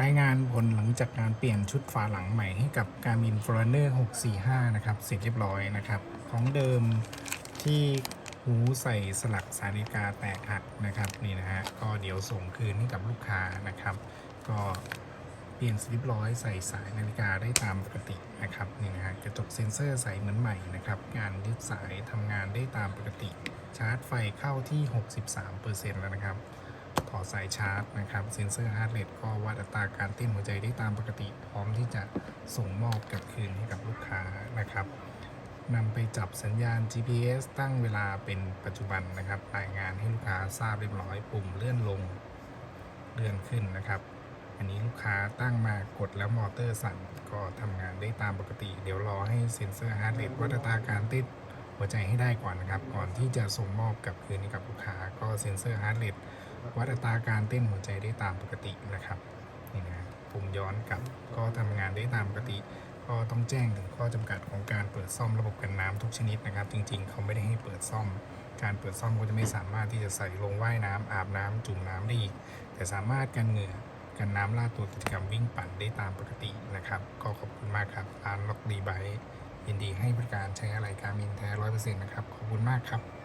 รายงานผลหลังจากการเปลี่ยนชุดฝาหลังใหม่ให้กับ Garmin Forerunner 645 นะครับ เสร็จเรียบร้อยนะครับ ของเดิมที่หูใส่สลักสาฬิกาแตกหักนะครับนี่นะฮะก็เดี๋ยวส่งคืนให้กับลูกค้านะครับ ก็เปลี่ยนสลิปร้อยใส่สายนาฬิกาได้ตามปกตินะครับนี่นะฮะกระจกเซ็นเซอร์ใส่เหมือนใหม่นะครับงานยึดสายทำงานได้ตามปกติ ชาร์จไฟเข้าที่ 63%แล้วนะครับ ถอสายชาร์จนะครับเซ็นเซอร์ฮาร์ดเรทก็วัดอัตราการเต้นหัวใจได้ตามปกติ พร้อมที่จะส่งมอบกลับคืนให้กับลูกค้านะครับนำไปจับสัญญาณ GPS ตั้งเวลาเป็นปัจจุบันนะครับ รายงานให้ลูกค้าทราบเรียบร้อย ปุ่มเลื่อนลงเลื่อนขึ้นนะครับ อันนี้ลูกค้าตั้งมากดแล้วมอเตอร์สั่นก็ทำงานได้ตามปกติ เดี๋ยวรอให้เซ็นเซอร์ฮาร์ดเรทวัดอัตราการเต้น หัวใจให้ได้ก่อนนะครับ ก่อนที่จะส่งมอบกับคืนให้กับลูกค้าก็เซ็นเซอร์ฮาร์ดเรทวัดอัตราการเต้นหัวใจได้ตามปกตินะครับนี่นะปุ่มย้อนกลับก็ทำงานได้ตามปกติ ก็ต้องแจ้งถึงข้อจำกัดของการเปิดซ่อมระบบกันน้ำทุกชนิดนะครับ จริง ๆ เขาไม่ได้ให้เปิดซ่อม การเปิดซ่อมก็จะไม่สามารถที่จะใส่ลงว่ายน้ำอาบน้ำจุ่มน้ำได้อีก แต่สามารถกันเหงื่อกันน้ำลาดตัวกิจกรรมวิ่งปั่นได้ตามปกตินะครับ ก็ขอบคุณมากครับร้านล็อกดีไบยินดีให้บริการใช้อะไรการมินแท้ ร้อยเปอร์เซ็นต์นะครับ ขอบคุณมากครับ